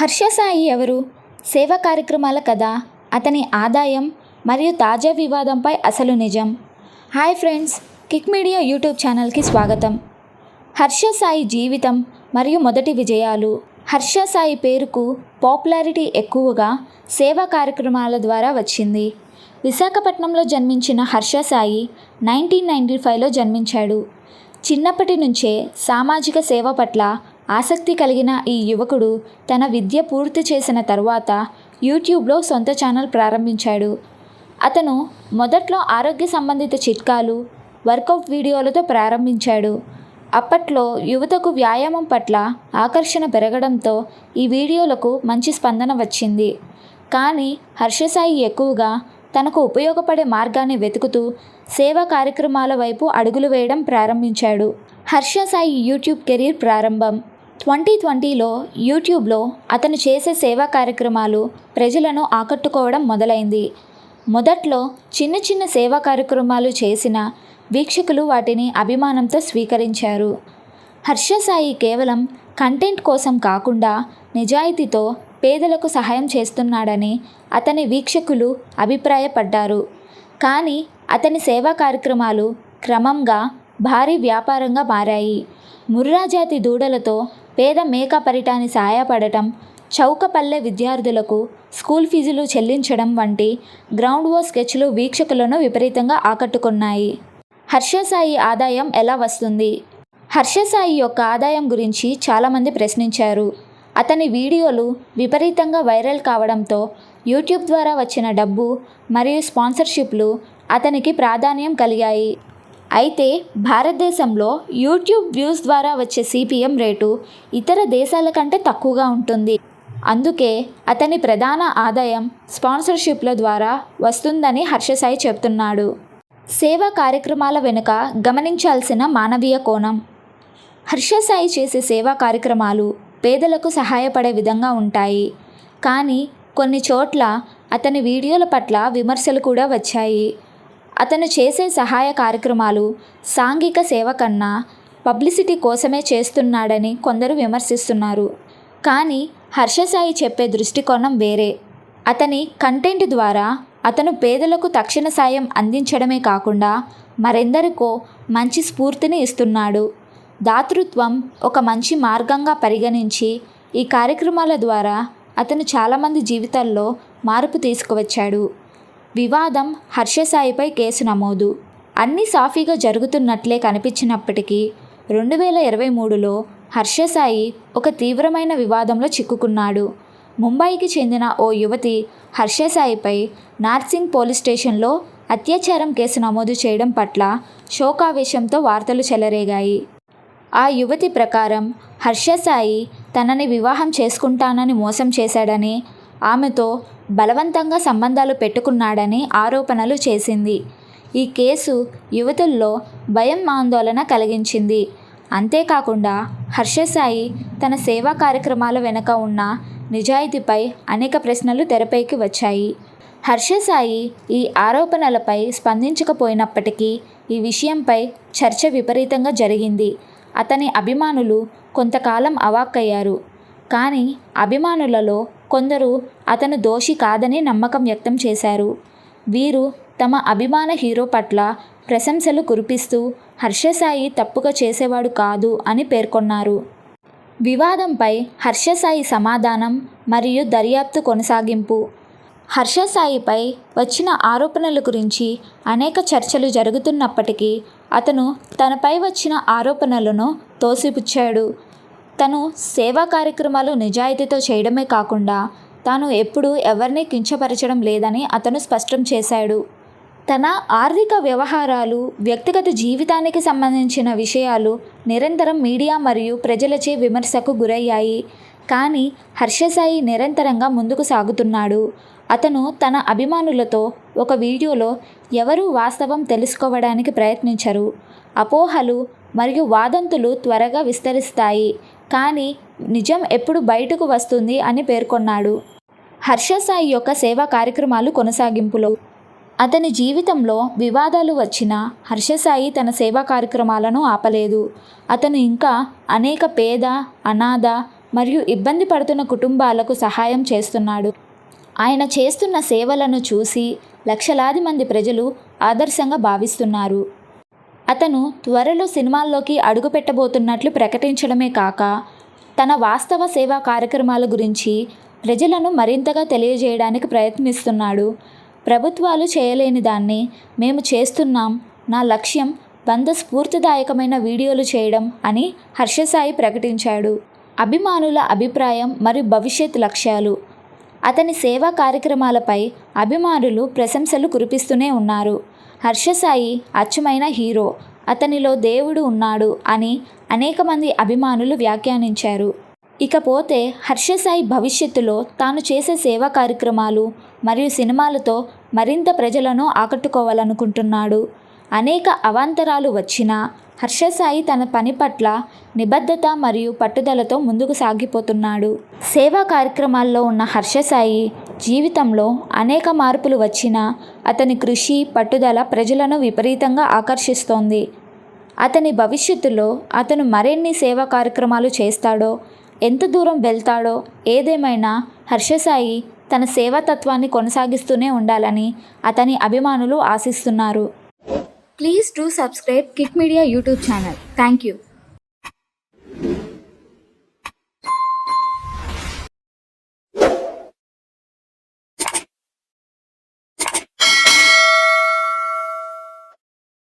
హర్ష సాయి ఎవరు? సేవా కార్యక్రమాల కథ అతని ఆదాయం మరియు తాజా వివాదంపై అసలు నిజం. Hi friends Kick Media YouTube ఛానల్కి స్వాగతం. హర్ష సాయి జీవితం మరియు మొదటి విజయాలు. హర్ష సాయి పేరుకు పాపులారిటీ ఎక్కువగా సేవా కార్యక్రమాల ద్వారా వచ్చింది. విశాఖపట్నంలో జన్మించిన హర్ష సాయి నైన్టీన్ నైంటీ ఫైవ్లో జన్మించాడు. చిన్నప్పటి నుంచే సామాజిక సేవ పట్ల ఆసక్తి కలిగిన ఈ యువకుడు తన విద్య పూర్తి చేసిన తర్వాత యూట్యూబ్లో సొంత ఛానల్ ప్రారంభించాడు. అతను మొదట్లో ఆరోగ్య సంబంధిత చిట్కాలు వర్కౌట్ వీడియోలతో ప్రారంభించాడు. అప్పట్లో యువతకు వ్యాయామం పట్ల ఆకర్షణ పెరగడంతో ఈ వీడియోలకు మంచి స్పందన వచ్చింది. కానీ హర్షసాయి ఎక్కువగా తనకు ఉపయోగపడే మార్గాన్ని వెతుకుతూ సేవా కార్యక్రమాల వైపు అడుగులు వేయడం ప్రారంభించాడు. హర్ష సాయి యూట్యూబ్ కెరీర్ ప్రారంభం ట్వంటీ ట్వంటీలో యూట్యూబ్లో అతను చేసే సేవా కార్యక్రమాలు ప్రజలను ఆకట్టుకోవడం మొదలైంది. మొదట్లో చిన్న చిన్న సేవా కార్యక్రమాలు చేసిన వీక్షకులు వాటిని అభిమానంతో స్వీకరించారు. హర్ష సాయి కేవలం కంటెంట్ కోసం కాకుండా నిజాయితీతో పేదలకు సహాయం చేస్తున్నాడని అతని వీక్షకులు అభిప్రాయపడ్డారు. కానీ అతని సేవా కార్యక్రమాలు క్రమంగా భారీ వ్యాపారంగా మారాయి. ముర్రాజాతి దూడలతో పేద మేక పరిటాన్ని సహాయపడటం చౌకపల్లె విద్యార్థులకు స్కూల్ ఫీజులు చెల్లించడం వంటి గ్రౌండ్ వో స్కెచ్లు వీక్షకులను విపరీతంగా ఆకట్టుకున్నాయి. హర్షసాయి ఆదాయం ఎలా వస్తుంది? హర్షసాయి యొక్క ఆదాయం గురించి చాలామంది ప్రశ్నించారు. అతని వీడియోలు విపరీతంగా వైరల్ కావడంతో యూట్యూబ్ ద్వారా వచ్చిన డబ్బు మరియు స్పాన్సర్షిప్లు అతనికి ప్రాధాన్యం కలిగాయి. అయితే భారతదేశంలో యూట్యూబ్ వ్యూస్ ద్వారా వచ్చే సిపిఎం రేటు ఇతర దేశాల కంటే తక్కువగా ఉంటుంది. అందుకే అతని ప్రధాన ఆదాయం స్పాన్సర్షిప్ల ద్వారా వస్తుందని హర్షసాయి చెప్తున్నాడు. సేవా కార్యక్రమాల వెనుక గమనించాల్సిన మానవీయ కోణం. హర్షసాయి చేసే సేవా కార్యక్రమాలు పేదలకు సహాయపడే విధంగా ఉంటాయి. కానీ కొన్ని చోట్ల అతని వీడియోల పట్ల విమర్శలు కూడా వచ్చాయి. అతను చేసే సహాయ కార్యక్రమాలు సాంఘిక సేవ కన్నా పబ్లిసిటీ కోసమే చేస్తున్నాడని కొందరు విమర్శిస్తున్నారు. కానీ హర్షసాయి చెప్పే దృష్టికోణం వేరే. అతని కంటెంట్ ద్వారా అతను పేదలకు తక్షణ సాయం అందించడమే కాకుండా మరెందరికో మంచి స్ఫూర్తిని ఇస్తున్నాడు. దాతృత్వం ఒక మంచి మార్గంగా పరిగణించి ఈ కార్యక్రమాల ద్వారా అతను చాలామంది జీవితాల్లో మార్పు తీసుకువచ్చాడు. వివాదం హర్షసాయిపై కేసు నమోదు. అన్ని సాఫీగా జరుగుతున్నట్లే కనిపించినప్పటికీ రెండు వేల ఇరవై మూడులో హర్షసాయి ఒక తీవ్రమైన వివాదంలో చిక్కుకున్నాడు. ముంబైకి చెందిన ఓ యువతి హర్షసాయిపై నార్సింగ్ పోలీస్ స్టేషన్లో అత్యాచారం కేసు నమోదు చేయడం పట్ల శోకావేశంతో వార్తలు చెలరేగాయి. ఆ యువతి ప్రకారం హర్షసాయి తనని వివాహం చేసుకుంటానని మోసం చేశాడని ఆమెతో బలవంతంగా సంబంధాలు పెట్టుకున్నాడని ఆరోపణలు చేసింది. ఈ కేసు యువతుల్లో భయం ఆందోళన కలిగించింది. అంతేకాకుండా హర్షసాయి తన సేవా కార్యక్రమాల వెనుక ఉన్న నిజాయితీపై అనేక ప్రశ్నలు తెరపైకి వచ్చాయి. హర్షసాయి ఈ ఆరోపణలపై స్పందించకపోయినప్పటికీ ఈ విషయంపై చర్చ విపరీతంగా జరిగింది. అతని అభిమానులు కొంతకాలం అవాక్కయ్యారు. కానీ అభిమానులలో కొందరు అతను దోషి కాదని నమ్మకం వ్యక్తం చేశారు. వీరు తమ అభిమాన హీరో పట్ల ప్రశంసలు కురిపిస్తూ హర్షసాయి తప్పుగా చేసేవాడు కాదు అని పేర్కొన్నారు. వివాదంపై హర్షసాయి సమాధానం మరియు దర్యాప్తు కొనసాగింపు. హర్షసాయిపై వచ్చిన ఆరోపణల గురించి అనేక చర్చలు జరుగుతున్నప్పటికీ అతను తనపై వచ్చిన ఆరోపణలను తోసిపుచ్చాడు. తను సేవా కార్యక్రమాలు నిజాయితీతో చేయడమే కాకుండా తాను ఎప్పుడూ ఎవరిని కించపరచడం లేదని అతను స్పష్టం చేశాడు. తన ఆర్థిక వ్యవహారాలు వ్యక్తిగత జీవితానికి సంబంధించిన విషయాలు నిరంతరం మీడియా మరియు ప్రజలచే విమర్శకు గురయ్యాయి. కానీ హర్షసాయి నిరంతరంగా ముందుకు సాగుతున్నాడు. అతను తన అభిమానులతో ఒక వీడియోలో ఎవరు వాస్తవం తెలుసుకోవడానికి ప్రయత్నించరు. అపోహలు మరియు వాదంతులు త్వరగా విస్తరిస్తాయి. కానీ నిజం ఎప్పుడు బయటకు వస్తుంది అని పేర్కొన్నాడు. హర్షసాయి యొక్క సేవా కార్యక్రమాలు కొనసాగింపులో. అతని జీవితంలో వివాదాలు వచ్చినా హర్షసాయి తన సేవా కార్యక్రమాలను ఆపలేదు. అతను ఇంకా అనేక పేద అనాథ మరియు ఇబ్బంది పడుతున్న కుటుంబాలకు సహాయం చేస్తున్నాడు. ఆయన చేస్తున్న సేవలను చూసి లక్షలాది మంది ప్రజలు ఆదర్శంగా భావిస్తున్నారు. అతను త్వరలో సినిమాల్లోకి అడుగుపెట్టబోతున్నట్లు ప్రకటించడమే కాక తన వాస్తవ సేవా కార్యక్రమాల గురించి ప్రజలను మరింతగా తెలియజేయడానికి ప్రయత్నిస్తున్నాడు. ప్రభుత్వాలు చేయలేని దాన్ని మేము చేస్తున్నాం. నా లక్ష్యం వంద స్ఫూర్తిదాయకమైన వీడియోలు చేయడం అని హర్షసాయి ప్రకటించాడు. అభిమానుల అభిప్రాయం మరియు భవిష్యత్ లక్ష్యాలు. అతని సేవా కార్యక్రమాలపై అభిమానులు ప్రశంసలు కురిపిస్తూనే ఉన్నారు. హర్షసాయి అచ్చమైన హీరో అతనిలో దేవుడు ఉన్నాడు అని అనేక మంది అభిమానులు వ్యాఖ్యానించారు. ఇకపోతే హర్షసాయి భవిష్యత్తులో తాను చేసే సేవా కార్యక్రమాలు మరియు సినిమాలతో మరింత ప్రజలను ఆకట్టుకోవాలనుకుంటున్నాడు. అనేక అవాంతరాలు వచ్చినా హర్షసాయి తన పని పట్ల నిబద్ధత మరియు పట్టుదలతో ముందుకు సాగిపోతున్నాడు. సేవా కార్యక్రమాల్లో ఉన్న హర్షసాయి జీవితంలో అనేక మార్పులు వచ్చినా అతని కృషి పట్టుదల ప్రజలను విపరీతంగా ఆకర్షిస్తోంది. అతని భవిష్యత్తులో అతను మరిన్ని సేవా కార్యక్రమాలు చేస్తాడో ఎంత దూరం వెళ్తాడో ఏదేమైనా హర్షసాయి తన సేవాతత్వాన్ని కొనసాగిస్తూనే ఉండాలని అతని అభిమానులు ఆశిస్తున్నారు. Please do subscribe Kick Media YouTube channel. Thank you